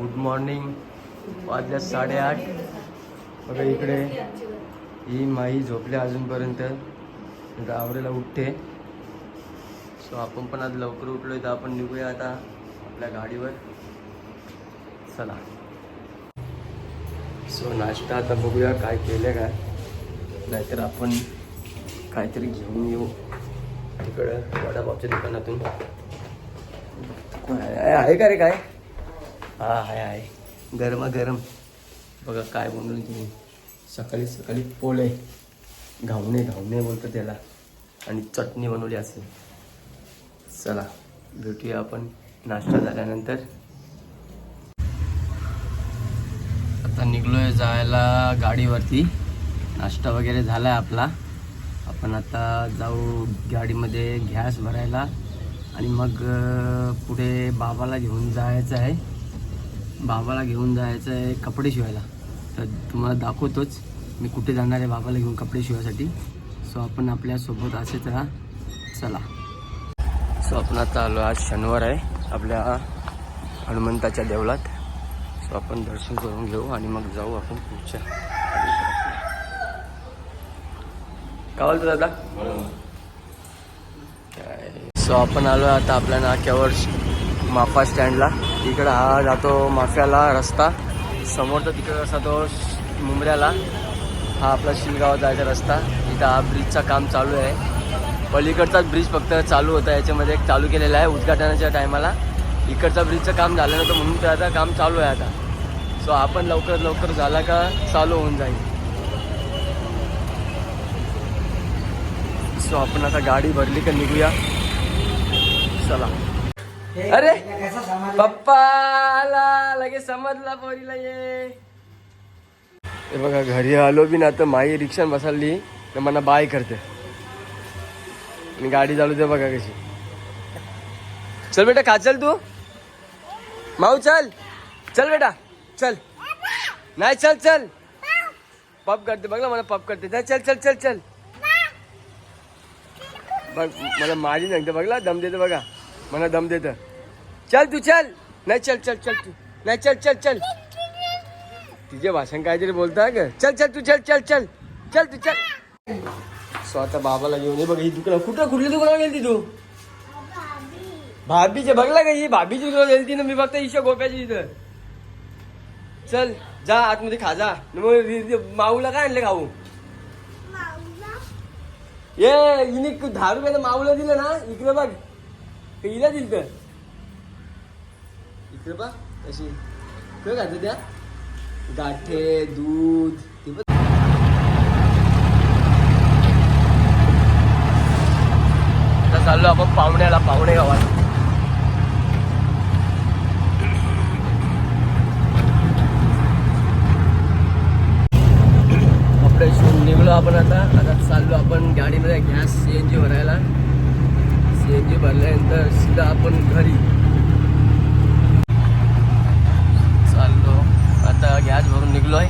Good morning वाजल्या साडेआठ. बघा इकडे. ही माई झोपली अजूनपर्यंत. आता आवरेला उठते. सो आपण पण आज लवकर उठलो तर आपण निघूया आता आपल्या गाडीवर. चला. सो नाश्ता आता बघूया काय केलं काय. नाहीतर आपण काहीतरी घेऊन येऊ. तिकडं वडापावच्या दुकानातून. आहे का रे काय? हा हाय आहे गरमा गरम बघा काय बोलून तुम्ही. सकाळी सकाळी पोळे. घावणे घावणे बोलतो त्याला. आणि चटणी बनवली असेल. चला भेटूया आपण नाश्ता झाल्यानंतर. आता निघलोय जायला गाडीवरती. नाश्ता वगैरे झाला आहे आपला. आपण आता जाऊ गाडीमध्ये गॅस भरायला. आणि मग पुढे बाबाला घेऊन जायचं आहे. बाबाला घेऊन जायचं आहे कपडे शिवायला. तर तुम्हाला दाखवतोच. मी कुठे जाणार आहे बाबाला घेऊन कपडे शिवायसाठी. सो आपण आपल्यासोबत असेच राहा. चला. सो आपण आता आलो आज शनिवार आहे. आपल्या हनुमंताच्या देवळात. सो आपण दर्शन करून घेऊ आणि मग जाऊ आपण पुढच्या काय बोलतो दादा? सो आपण आलो आता आपल्या नाक्यावर माफा स्टँडला इकडं हा जातो माफ्याला रस्ता. समोरचा तिकडं असा तो श- मुंबऱ्याला हा आपला शिलगाव जायचा रस्ता. इथं हा ब्रिजचा काम चालू आहे. पलीकडचाच ब्रिज फक्त चालू होता. याच्यामध्ये एक चालू केलेला आहे उद्घाटनाच्या टायमाला. इकडचा ब्रिजचं काम झालं नव्हतं म्हणून ते आता काम चालू आहे आता. सो आपण लवकरात लवकर झाला का चालू होऊन जाईल. सो आपण आता गाडी भरली का निघूया? चला. अरे पप्पाला लगेच समजला पोरीला ये. हे बघा घरी आलो बी ना तर माई रिक्षा बसवली तर मला बाय करते. आणि गाडी चालू दे बघा कशी. चल बेटा खा चल तू. माऊ चल. चल बेटा चल. नाही चल चल. पप करते बघ ना मला पप करते. जा, चल चल चल चल. बघ मला माझी सांगते बघला दम देते बघा. मला दम देतं. चल तू चल. नाही चल चल चल तू. नाही चल चल चल. तिचे भाषण काहीतरी बोलता का चल चल तू चल चल चल. चल तू चल. स्वतः बाबाला घेऊन बघ ही दुकान कुठं कुठल्या दुकानावर गेलती तू? भाभीचे बघला का ही? भाभीची दुकान गेलती ना मी बघता ईशा गोप्याची इथं. चल जा आतमध्ये खा जा. मग माऊला काय आणले खाऊ ये हिने दहा रुपयानं माऊला दिलं ना इकडे बघ. का हिला दिलं तर. इकडे पा कशी काय खातं त्या गाठे दूध ते पण आता चाललो आपण पाहुण्याला पाहुणे गावात निघलो आपण आता. आता चाललो आपण गाडीमध्ये गॅस सी एन जी भरायला. सी एन जी भरल्यानंतर सीधा आपण घरी. चाललो. आता गॅस भरून निघलोय.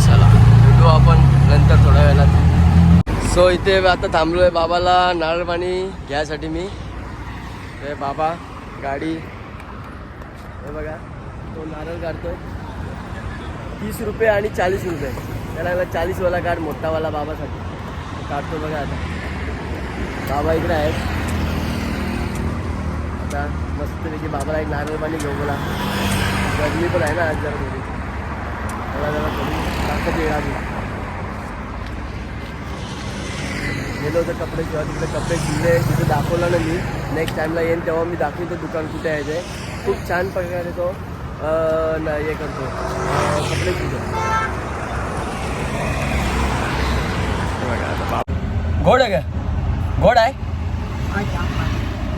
चला भेटू आपण नंतर थोड्या वेळात. सो इथे आता थांबलोय बाबाला नारळ पाणी घ्यायसाठी मी. ते बाबा गाडी. हे बघा तो नारळ काढतोय. तीस रुपये आणि चाळीस रुपये. त्याला चाळीसवाला काढ मोठावाला बाबासाठी. काढतो बघा आता. बाबा इकडे आहेत. आता मस्तपैकी बाबाला एक नारळ पाणी घेऊ बोला. गरमी पण आहे ना आज जरा थोडी. त्याला जरा थोडी ताकद येणार आधी. गेलो होतं कपडे किंवा तिकडे कपडे शिवले तिथे दाखवलं ना मी. नेक्स्ट टाईमला येईन तेव्हा मी दाखवतो दुकान कुठे आहे ते. खूप छान प्रकारे तो हे करतो. कपडे शिवतो हे बघा आता बाप- गोड आहे का? गोड आहे?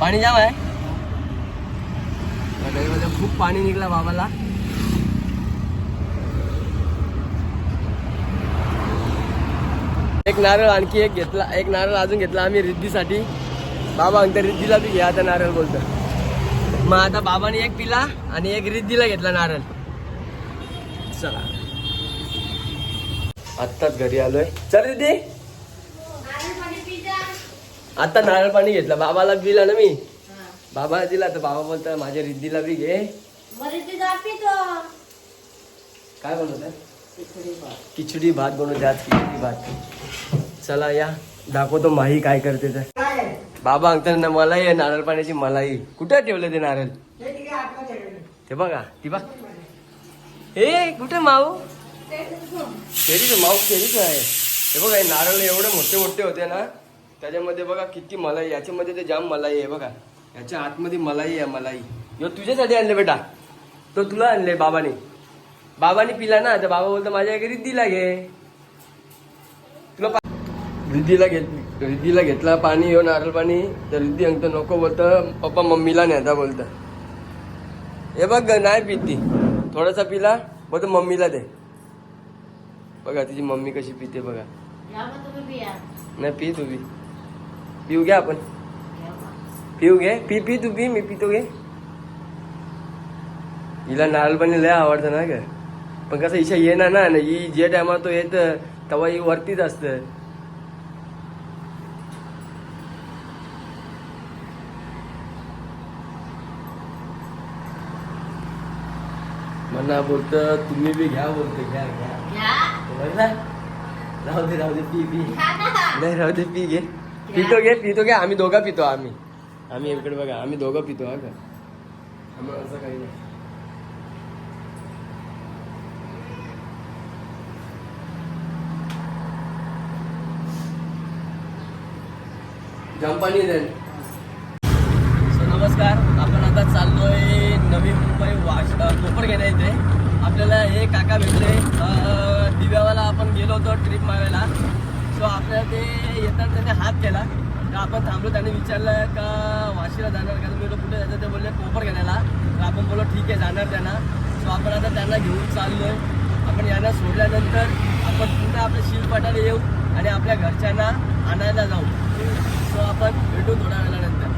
पाणी जाम आहे? खूप पाणी निघलं बाबाला. एक नारळ आणखी एक घेतला एक नारळ अजून घेतला आम्ही रिद्धीसाठी. बाबा अंतर रिद्धीला बी घ्या आता नारळ बोलतो. मग आता बाबाने एक पिला आणि एक रिद्धीला घेतला नारळ. चला. आत्ताच घरी आलोय. चल रिद्धी. आता नारळ पाणी घेतलं. बाबाला दिला ना मी. बाबाला दिला तर बाबा बोलता माझ्या रिद्धीला बी घे. काय बनवत खिचडी भात. बनवते आज खिचडी भात. चला या दाखवतो माही काय करते तर बाबा सांगतात ना मलाई आहे नारळ पाण्याची मलाई. कुठं ठेवलं ते नारळ? ते बघा ती बघ. हे कुठे माऊ? फेरीच माऊ फेरीच आहे. हे बघा हे नारळ एवढे मोठे मोठे होते ना. त्याच्यामध्ये बघा किती मलाई याच्यामध्ये ते जाम मलाई आहे बघा. याच्या आतमध्ये मलाई आहे मलाई. यो तुझ्यासाठी आणले बेटा. तो तुला आणले बाबाने. बाबाने पिला ना तर बाबा बोलतो माझ्या घरी दिला घे. तुला रिद्धीला घेत रिद्धीला घेतला पाणी येऊन नारळ पाणी. तर रिद्धी अंगतो नको बोलतं पप्पा मम्मीला नेता बोलतं. हे बघ नाही पित थोडासा पिला बोलतो मम्मीला दे. बघा तिची मम्मी कशी पिते बघा. नाही पी तू पी पिऊ घ्या आपण. पिऊ घे. पी पी तू पी मी पितो घे. हिला नारळ पाणी लय आवडतं ना ग. पण कसं इच्छा ये ना ना ही जे टायमा तो येत तेव्हा ही वरतीच असतं. म्हणा बोलतं तुम्ही बी घ्या बोलतो घ्या घ्या. राहू दे राहू दे पी पी. नाही राहू दे पी घे. पितो घे पितो घे. आम्ही दोघं पितो आम्ही. आम्ही इकडे बघा आम्ही दोघं पितो हा का? आम्हाला असं काही नाही. जंपानी देन. सो नमस्कार. आपण आता चाललोय नवी मुंबई वाश कोपर घेण्या इथे. आपल्याला हे काका भेटले. अ, दिव्यावाला आपण गेलो होतो ट्रिप मारायला. सो आपल्याला ते येताना त्याने हात केला. तर आपण थांबलो त्याने विचारलं का वाशीला जाणार? का मी कुठे जायचं ते बोलले कोपर घेण्याला. तर आपण बोललो ठीक आहे जाणार त्यांना. सो आपण आता त्यांना घेऊन चाललो आपण यांना सोडल्यानंतर आपण पुन्हा आपल्या शिवपाटाला येऊ आणि आपल्या घरच्यांना आणायला जाऊ. सो आपण भेटू थोड्या वेळानंतर.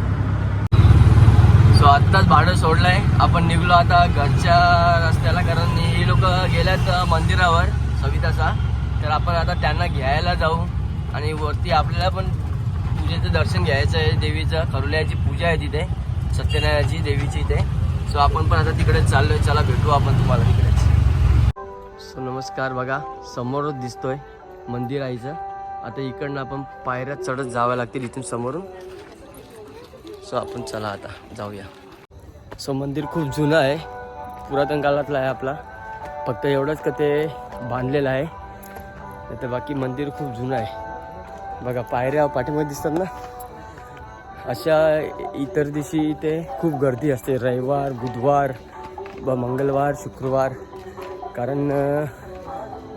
सो आत्ताच भाडं सोडलं आहे आपण निघलो आता घरच्या रस्त्याला कारण हे लोक गेल्यात मंदिरावर सविताचा. तर आपण आता त्यांना घ्यायला जाऊ. आणि वरती आपल्याला पण पूजेचं दर्शन घ्यायचं आहे देवीचं. खरुल्याची पूजा आहे तिथे. सत्यनारायणाची देवीची इथे. सो आपण पण आता तिकडे चाललोय. चला भेटू आपण तुम्हाला तिकडेच सो नमस्कार बघा. समोरच दिसतोय मंदिर आईचं आता इकडनं आपण पायऱ्या चढत जावं लागतील इथून समोरून. सो आपण चला आता. जाऊया. सो मंदिर खूप जुनं आहे. पुरातन काळातलं आहे आपला. फक्त एवढंच का ते बांधलेलं आहे. नाही तर बाकी मंदिर खूप जुनं आहे. बघा पायऱ्या पाठीमध्ये दिसतात ना? अशा इतर दिवशी इथे खूप गर्दी असते. रविवार बुधवार ब मंगळवार शुक्रवार. कारण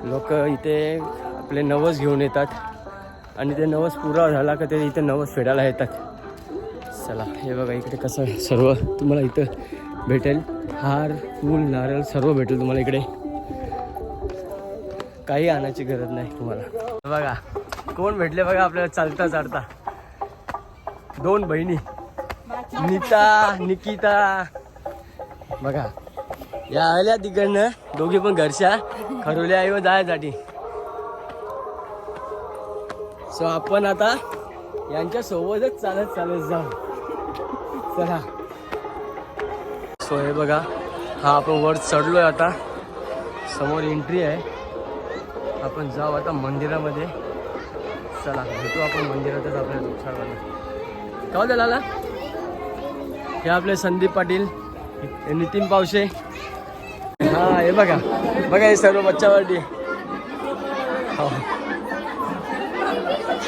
लोक इथे आपले नवस घेऊन येतात. आणि ते नवस पुरा झाला का ते इथे नवस फेडायला येतात. चला हे बघा इकडे कसं सर्व. तुम्हाला इथं भेटेल. हार फूल नारळ सर्व भेटेल तुम्हाला इकडे. काही आणायची गरज नाही तुम्हाला. बघा कोण भेटले बघा आपल्याला चालता चालता. दोन बहिणी. नीता निकिता. बघा या आल्या तिकडनं. दोघी पण घरच्या. खरोल्या आई जायसाठी सो आपण आता यांच्या सोबतच चालत चालत जाऊ. चला. सो हे बघा हा आपण वर चढलोय आता. समोर एंट्री आहे. आपण जाऊ आता मंदिरामध्ये. चला भेटू आपण मंदिरातच आपल्याला दुःखाला का होतं लाला. हे आपले संदीप पाटील हे नितीन पावशे हा हे बघा. बघा हे सर्व बच्चावरती. हो.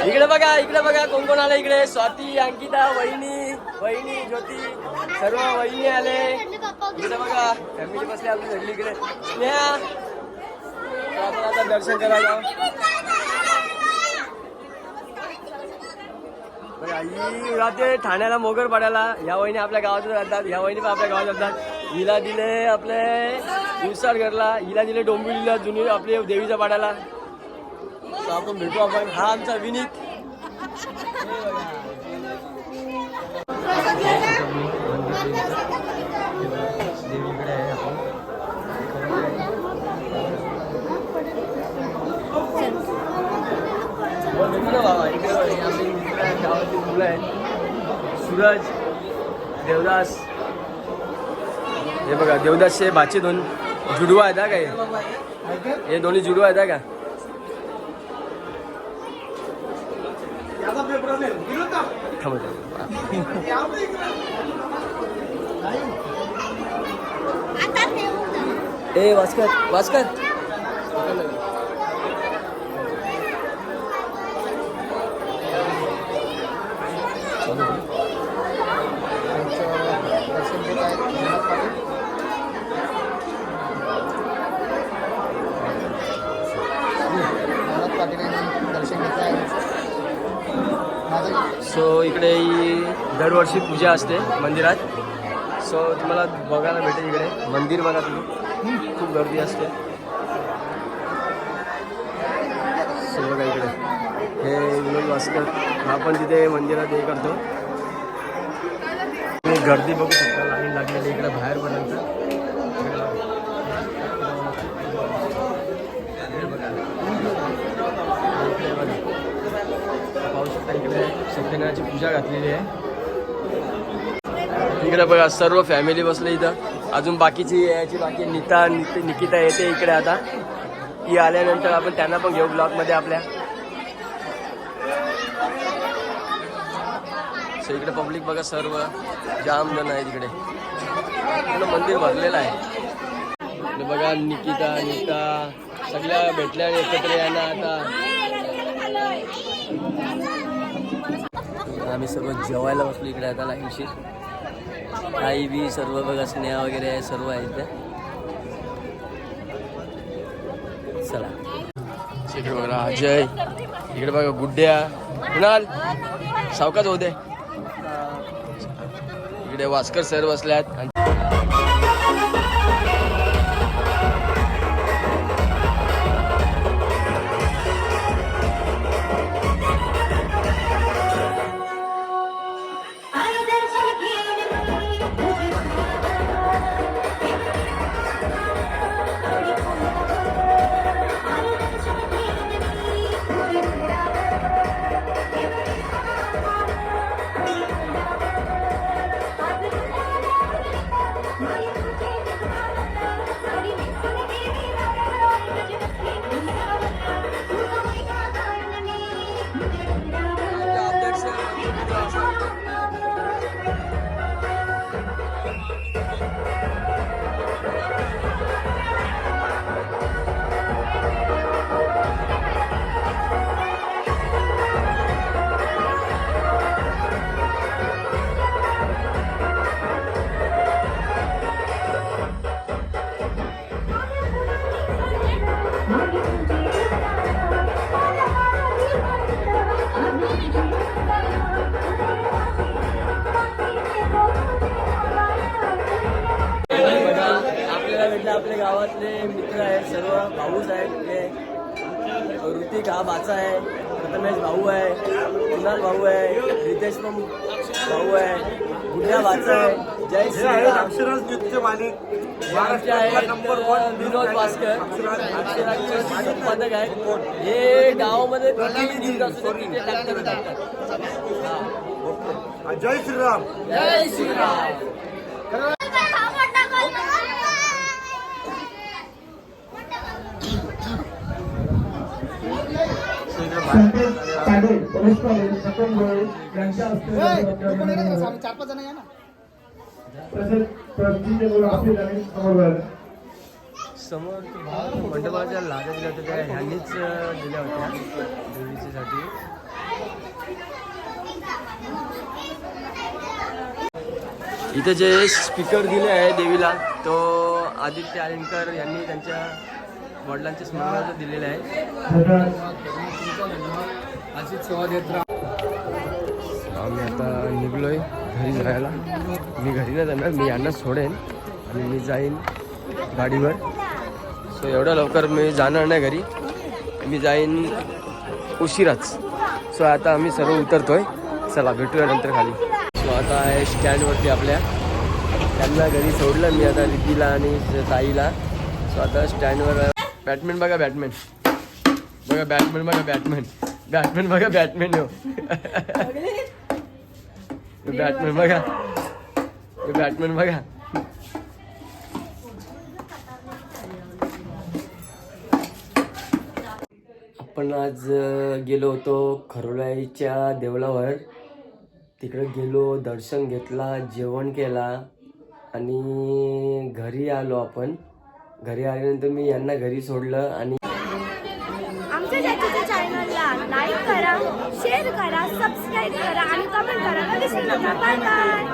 इकडे बघा इकडे बघा कोण कोण आलं इकडे? स्वाती अंकिता वहिनी वहिनी ज्योती सर्व वहिनी आले. इकडे बघा फॅमिली बसले आपली इकडे. स्नेहा. आपण आता दर्शन करायला आई ही राहते ठाण्याला मोगर पाड्याला. या वहिनी आपल्या गावात राहतात. या वहिनी पण आपल्या गावात राहतात. हिला दिले आपले घरला. हिला दिले डोंबिवलीला जुनी आपले देवीच्या पाड्याला. आपण भेटू आपण. हा आमचा विनीत. देवीकडे आहे आपण हो, भेटू ना बाबा इकडे बघ, हे आपले मित्र आहेत, गावातील मुलं आहेत सूरज देवदास. हे बघा देवदासचे भाचे दोन जुडवा आहेत हा काय? हे दोन्ही जुडवा आहेत हा का. ए वास्कर वास्कर सो इकडे ही दरवर्षी पूजा असते मंदिरात. सो तुम्हाला बघायला भेटेल इकडे. मंदिर बघा तुम्ही. खूप गर्दी असते. सो बघा इकडे. हे विनोद भास्कर हा पण तिथे मंदिरात हे करतो. तुम्ही गर्दी बघू शकता. लाईन लागलेली इकडे बाहेरपर्यंत इकडे बघा. हे बघा. इकडे बघा. पाहू शकता इकडे सत्यनारायणाची पूजा घातलेली आहे. इकडे बघा सर्व फॅमिली बसले इथं. अजून बाकीची यायची बाकी नीता निकिता येते इकडे आता. ती आल्यानंतर आपण त्यांना पण घेऊ ब्लॉकमध्ये आपल्या. सो इकडे पब्लिक बघा सर्व. जाम जण आहे इकडे मंदिर भरलेलं आहे. बघा निकिता नीता. सगळ्या भेटल्या एकत्र यांना आता. आम्ही सर्व जेवायला बसलो इकडे आता लाईनशी. आई बी सर्व बघा स्नेहा वगैरे आहे सर्व आहे इथे चला. इकडे बघा अजय. इकडे बघा गुड्ड्या कुणाल? सावकाच होते इकडे वास्कर सर बसल्यात. आणि गावातले मित्र आहेत सर्व भाऊच आहेत हे ऋतिक हा बाचा आहे प्रथमेश भाऊ आहे कुणाल भाऊ आहे रितेश पण भाऊ आहे गुड्या बाचा आहे जय श्रीराम. अक्षराज नृत्य मालिक. हे आमचे आहेत विनोद भास्कर. अक्षराचे संपादक आहेत. हे गावामध्ये. जय श्रीराम. जय श्रीराम. संदेश पाटील पोलीस पाटील सचिन गोळे यांच्या हस्ते चार पाच जण या ना. तसेच प्रतिनिधी म्हणून आपली नवीन समोर समोर मंडपाच्या लाद्या दिल्या होत्या त्या ह्यांनीच दिल्या होत्या देवीच्यासाठी इथे जे स्पीकर दिले आहे देवीला तो आदित्य आयनकर यांनी त्यांच्या वडिलांच्या स्मरणार्थ दिलेले आहे. अशीच सेवा देत राहा आम्ही आता निघलोय घरी जायला. मी घरी नाही जाणार मी यांना सोडेन आणि मी जाईन गाडीवर. सो एवढ्या लवकर मी जाणार नाही घरी. मी जाईन उशिराच. सो आता आम्ही सर्व उतरतोय. चला भेटूया नंतर खाली. सो आता आहे स्टँडवरती आपल्या. त्यांना घरी सोडलं मी आता रिद्धीला आणि ताईला. सो आता स्टँडवर बॅटमॅन बघा बॅटमॅन बघा बॅटमॅन बघा बॅटमॅन बॅटमॅन बघा बॅटमॅन हो बॅटमॅन बघा. बॅटमॅन बघा. आपण आज गेलो होतो खरोळाईच्या देवळावर. तिकडे गेलो दर्शन घेतला जेवण केला आणि घरी आलो आपण. घरी आल्यानंतर मी यांना घरी सोडलं आणि आमच्या चॅनलला लाईक करा शेअर करा सबस्क्राईब करा आणि कमेंट करायला विसरू नका बाय बाय